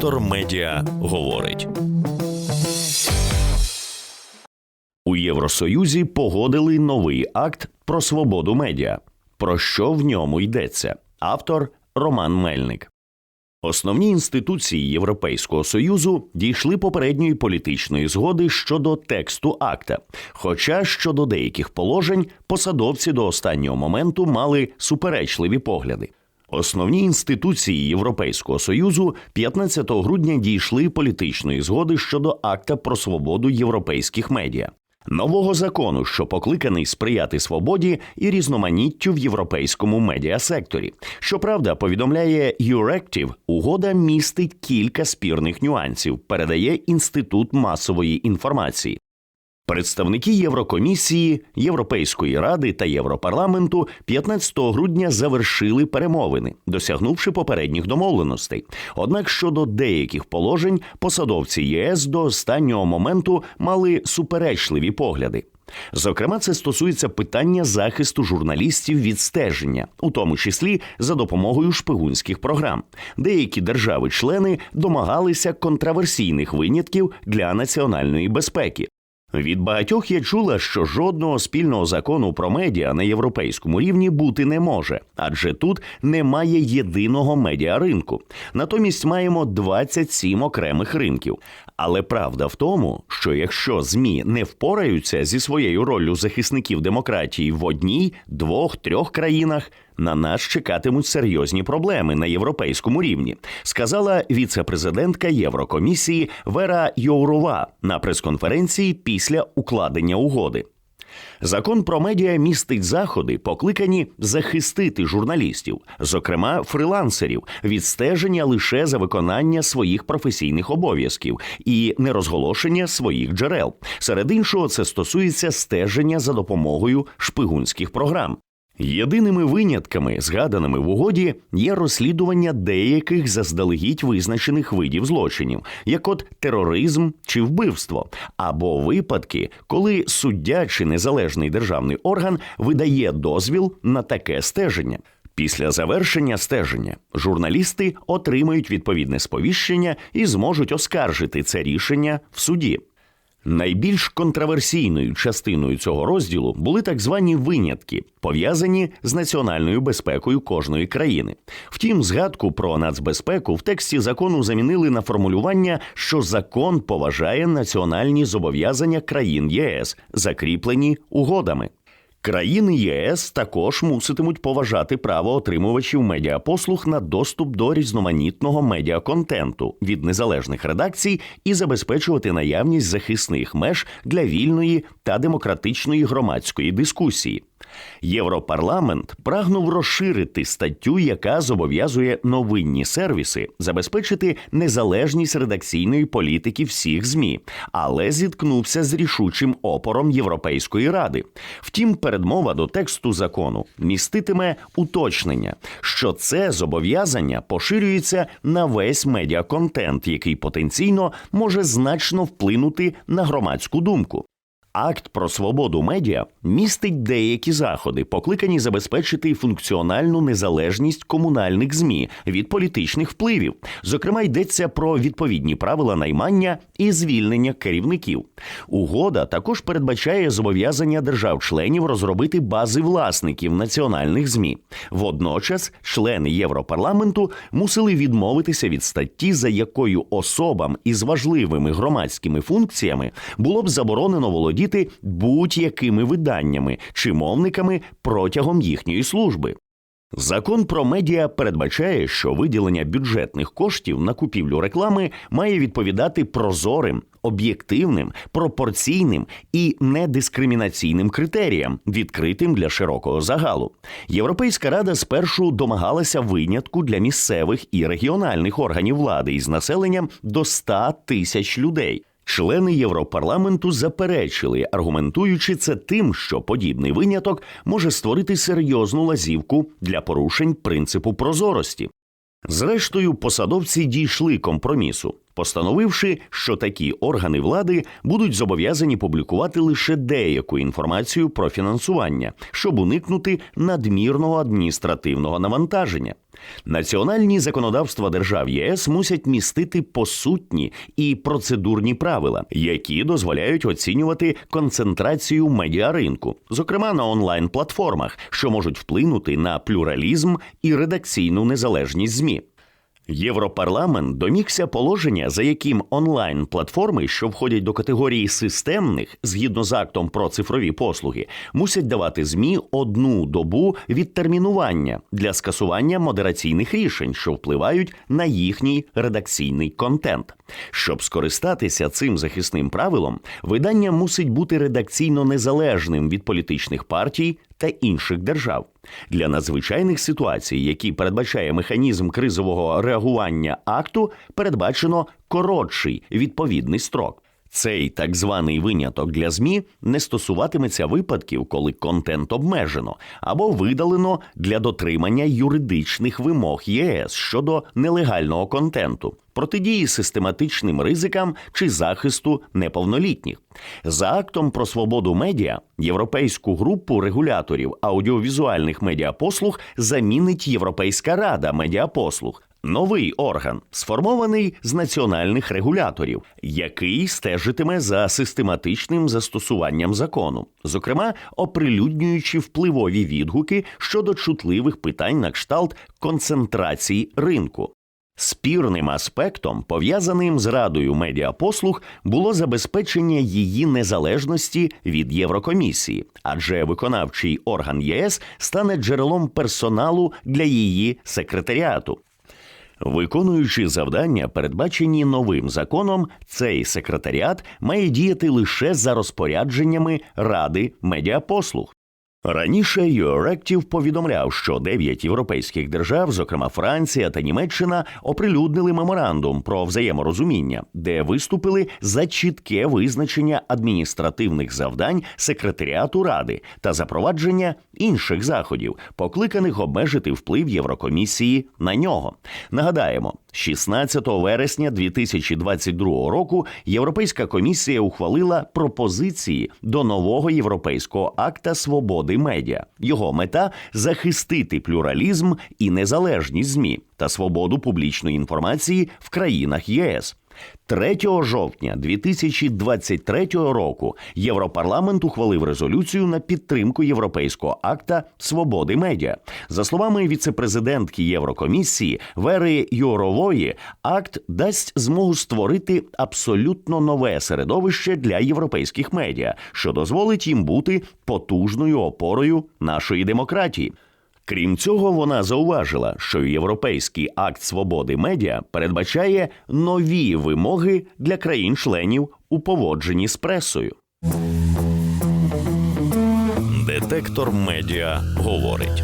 Вектор Медіа говорить. У Євросоюзі погодили новий акт про свободу медіа. Про що в ньому йдеться? Автор Роман Мельник. Основні інституції Європейського союзу дійшли попередньої політичної згоди щодо тексту акта. Хоча щодо деяких положень посадовці до останнього моменту мали суперечливі погляди. Основні інституції Європейського союзу 15 грудня дійшли політичної згоди щодо акта про свободу європейських медіа. Нового закону, що покликаний сприяти свободі і різноманіттю в європейському медіасекторі. Щоправда, повідомляє Euractiv, угода містить кілька спірних нюансів, передає інститут масової інформації. Представники Єврокомісії, Європейської ради та Європарламенту 15 грудня завершили перемовини, досягнувши попередніх домовленостей. Однак щодо деяких положень посадовці ЄС до останнього моменту мали суперечливі погляди. Зокрема, це стосується питання захисту журналістів від стеження, у тому числі за допомогою шпигунських програм. Деякі держави-члени домагалися контраверсійних винятків для національної безпеки. Від багатьох я чула, що жодного спільного закону про медіа на європейському рівні бути не може, адже тут немає єдиного медіаринку. Натомість маємо 27 окремих ринків. Але правда в тому, що якщо змі не впораються зі своєю роллю захисників демократії в одній, двох, трьох країнах, на нас чекатимуть серйозні проблеми на європейському рівні, сказала віце-президентка Єврокомісії Вера Йоурова на прес-конференції після укладення угоди. Закон про медіа містить заходи, покликані захистити журналістів, зокрема фрилансерів, від стеження лише за виконання своїх професійних обов'язків і нерозголошення своїх джерел. Серед іншого, це стосується стеження за допомогою шпигунських програм. Єдиними винятками, згаданими в угоді, є розслідування деяких заздалегідь визначених видів злочинів, як от тероризм чи вбивство, або випадки, коли суддя чи незалежний державний орган видає дозвіл на таке стеження. Після завершення стеження журналісти отримають відповідне сповіщення і зможуть оскаржити це рішення в суді. Найбільш контраверсійною частиною цього розділу були так звані винятки, пов'язані з національною безпекою кожної країни. Втім, згадку про нацбезпеку в тексті закону замінили на формулювання, що закон поважає національні зобов'язання країн ЄС, закріплені угодами. Країни ЄС також муситимуть поважати право отримувачів медіапослуг на доступ до різноманітного медіаконтенту від незалежних редакцій і забезпечувати наявність захисних меж для вільної та демократичної громадської дискусії. Європарламент прагнув розширити статтю, яка зобов'язує новинні сервіси забезпечити незалежність редакційної політики всіх змі, але зіткнувся з рішучим опором Європейської ради. Втім, передмова до тексту закону міститиме уточнення, що це зобов'язання поширюється на весь медіаконтент, який потенційно може значно вплинути на громадську думку. Акт про свободу медіа містить деякі заходи, покликані забезпечити функціональну незалежність комунальних змі від політичних впливів. Зокрема, йдеться про відповідні правила наймання і звільнення керівників. Угода також передбачає зобов'язання держав-членів розробити бази власників національних змі. Водночас, члени Європарламенту мусили відмовитися від статті, за якою особам із важливими громадськими функціями було б заборонено володіти володіти будь-якими виданнями чи мовниками протягом їхньої служби. Закон про медіа передбачає, що виділення бюджетних коштів на купівлю реклами має відповідати прозорим, об'єктивним, пропорційним і недискримінаційним критеріям, відкритим для широкого загалу. Європейська рада спершу домагалася винятку для місцевих і регіональних органів влади із населенням до 100 тисяч людей. Члени Європарламенту заперечили, аргументуючи це тим, що подібний виняток може створити серйозну лазівку для порушень принципу прозорості. Зрештою, посадовці дійшли компромісу, постановивши, що такі органи влади будуть зобов'язані публікувати лише деяку інформацію про фінансування, щоб уникнути надмірного адміністративного навантаження. Національні законодавства держав ЄС мусять містити посутні і процедурні правила, які дозволяють оцінювати концентрацію медіаринку, зокрема на онлайн-платформах, що можуть вплинути на плюралізм і редакційну незалежність ЗМІ. Європарламент домігся положення, за яким онлайн-платформи, що входять до категорії системних, згідно з актом про цифрові послуги, мусять давати змі одну добу відтермінування для скасування модераційних рішень, що впливають на їхній редакційний контент. Щоб скористатися цим захисним правилом, видання мусить бути редакційно незалежним від політичних партій та інших держав. Для надзвичайних ситуацій, які передбачає механізм кризового реагування акту, передбачено коротший відповідний строк. Цей так званий виняток для ЗМІ не стосуватиметься випадків, коли контент обмежено або видалено для дотримання юридичних вимог ЄС щодо нелегального контенту, протидії систематичним ризикам чи захисту неповнолітніх. За актом про свободу медіа європейську групу регуляторів аудіовізуальних медіапослуг замінить Європейська рада медіапослуг. Новий орган сформований з національних регуляторів, який стежитиме за систематичним застосуванням закону, зокрема оприлюднюючи впливові відгуки щодо чутливих питань на кшталт концентрації ринку. Спірним аспектом, пов'язаним з радою медіапослуг, було забезпечення її незалежності від Єврокомісії, адже виконавчий орган ЄС стане джерелом персоналу для її секретаріату. Виконуючи завдання, передбачені новим законом, цей секретаріат має діяти лише за розпорядженнями Ради медіапослуг. Раніше Euractiv повідомляв, що дев'ять європейських держав, зокрема Франція та Німеччина, оприлюднили меморандум про взаєморозуміння, де виступили за чітке визначення адміністративних завдань секретаріату ради та запровадження інших заходів, покликаних обмежити вплив Єврокомісії на нього. Нагадаємо, 16 вересня 2022 року Європейська комісія ухвалила пропозиції до нового європейського акта свободи медіа. Його мета захистити плюралізм і незалежність змі та свободу публічної інформації в країнах ЄС. 3 жовтня 2023 року Європарламент ухвалив резолюцію на підтримку європейського акта свободи медіа. За словами віцепрезидентки Єврокомісії Вери Юрової, акт дасть змогу створити абсолютно нове середовище для європейських медіа, що дозволить їм бути потужною опорою нашої демократії. Крім цього, вона зауважила, що європейський акт свободи медіа передбачає нові вимоги для країн-членів у поводженні з пресою. Детектор медіа говорить.